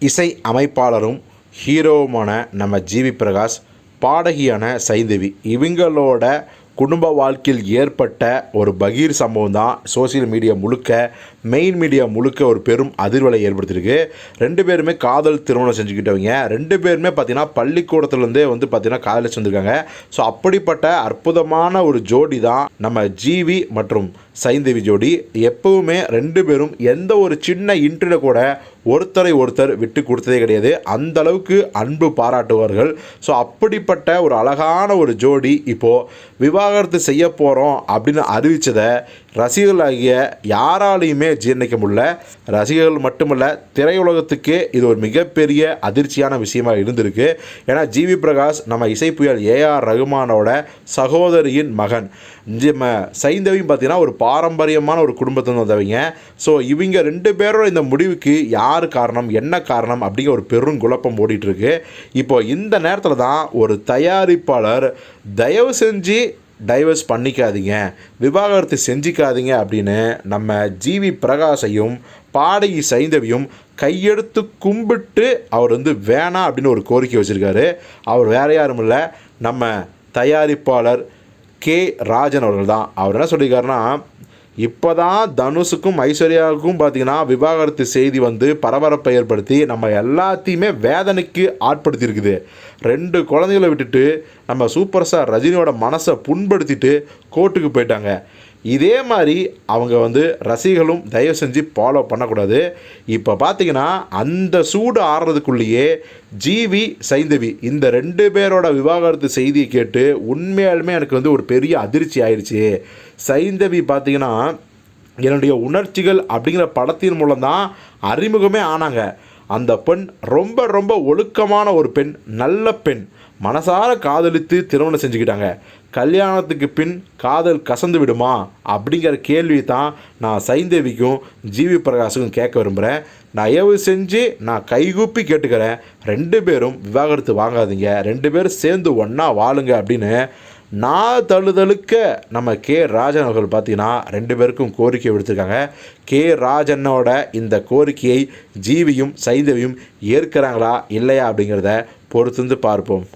இசை அமைப்பாளரும் ஹீரோவுமான நம்ம ஜிவி பிரகாஷ் பாடகியான சைந்தவி. இவங்களோட குடும்ப வாழ்க்கையில் ஏற்பட்ட ஒரு பகீர் சம்பவம் தான் சோசியல் மீடியா முழுக்க மெயின் மீடியா முழுக்க ஒரு பெரும் அதிர்வலை ஏற்படுத்தியிருக்கு. ரெண்டு பேருமே காதல் திருமணம் செஞ்சுக்கிட்டவங்க. ரெண்டு பேருமே பார்த்தீங்கன்னா பள்ளிக்கூடத்துலேருந்தே வந்து பார்த்தீங்கன்னா காதலிச்சு வந்திருக்காங்க. ஸோ அப்படிப்பட்ட அற்புதமான ஒரு ஜோடி தான் நம்ம ஜிவி மற்றும் சைந்தவி ஜோடி எப்பவுமே ரெண்டு பேரும் எந்த ஒரு சின்ன இன்ட்ரில் கூட ஒருத்தரை ஒருத்தர் விட்டு கொடுத்ததே கிடையாது. அந்த அளவுக்கு அன்பு பாராட்டுவார்கள். ஸோ அப்படிப்பட்ட ஒரு அழகான ஒரு ஜோடி இப்போது விவாகரத்து செய்ய போகிறோம் அப்படின்னு அறிவித்ததை ரசிகர்களாகிய யாராலையுமே ஜீர்ணிக்க முடியல. ரசிகர்கள் மட்டுமல்ல திரையுலகத்துக்கே இது ஒரு மிகப்பெரிய அதிர்ச்சியான விஷயமா இருந்திருக்கு. ஏன்னா ஜிவி பிரகாஷ் நம்ம இசை புயல் ஏஆர் ரகுமானோட சகோதரியின் மகன். சைந்தவியும் பார்த்தீங்கன்னா ஒரு பாரம்பரியமான ஒரு குடும்பத்தை வந்தவங்க. ஸோ இவங்க ரெண்டு பேரோட இந்த முடிவுக்கு யார் காரணம் என்ன காரணம் அப்படிங்கிற ஒரு பெரும் குழப்பம் ஓடிட்டுருக்கு. இப்போ இந்த நேரத்தில் தான் ஒரு தயாரிப்பாளர் தயவு செஞ்சு டைவர்ஸ் பண்ணிக்காதீங்க. விவாகரத்து செஞ்சிக்காதீங்க அப்படின்னு நம்ம ஜிவி பிரகாஷையும் பாடகி சைந்தவியும் கையெடுத்து கும்பிட்டு அவர் வந்து வேணாம் அப்படின்னு ஒரு கோரிக்கை வச்சுருக்காரு. அவர் வேற யாரும் இல்லை. நம்ம தயாரிப்பாளர் கே ராஜன் அவர்கள் தான். அவர் என்ன சொல்லியிருக்காருன்னா இப்போ தான் தனுஷுக்கும் ஐஸ்வர்யாவுக்கும் பார்த்தீங்கன்னா விவாகரத்து செய்தி வந்து பரபரப்பை ஏற்படுத்தி நம்ம எல்லாத்தையுமே வேதனைக்கு ஆட்படுத்தியிருக்குது. ரெண்டு குழந்தைகளை விட்டுட்டு நம்ம சூப்பர் ஸ்டார் ரஜினியோட மனசை புண்படுத்திட்டு கோர்ட்டுக்கு போயிட்டாங்க. இதே மாதிரி அவங்க வந்து ரசிகளும் தயவு செஞ்சு ஃபாலோ பண்ணக்கூடாது. இப்போ பார்த்தீங்கன்னா அந்த சூடு ஆடுறதுக்குள்ளேயே ஜிவி சைந்தவி இந்த ரெண்டு பேரோட விவாகரத்து செய்தியை கேட்டு உண்மையாலுமே எனக்கு வந்து ஒரு பெரிய அதிர்ச்சி ஆயிடுச்சு சைந்தவி பார்த்தீங்கன்னா என்னுடைய உணர்ச்சிகள் அப்படிங்கிற படத்தின் மூலம்தான் அறிமுகமே ஆனாங்க. அந்த பெண் ரொம்ப ரொம்ப ஒழுக்கமான ஒரு பெண் நல்ல பெண். மனசார காதலித்து திருமணம் செஞ்சுக்கிட்டாங்க. கல்யாணத்துக்கு பின் காதல் கசந்து விடுமா? அப்படிங்கிற கேள்வி தான் நான் சைந்தேவிக்கும் ஜிவி பிரகாஷுக்கும் கேட்க விரும்புகிறேன் தயவு செஞ்சு நான் கைகூப்பி கேட்டுக்கிறேன். ரெண்டு பேரும் விவாகரத்து வாங்காதீங்க. ரெண்டு பேரும் சேர்ந்து ஒன்றா வாழுங்க அப்படின்னு நான் தழுதழுக்க நம்ம கே. ராஜன் அவர்கள் பார்த்தீங்கன்னா ரெண்டு பேருக்கும் கோரிக்கை விடுத்திருக்காங்க. கே. ராஜனோட இந்த கோரிக்கையை ஜீவியும் சைந்தவியும் ஏற்கிறாங்களா இல்லையா அப்படிங்கிறத பொறுத்திருந்து பார்ப்போம்.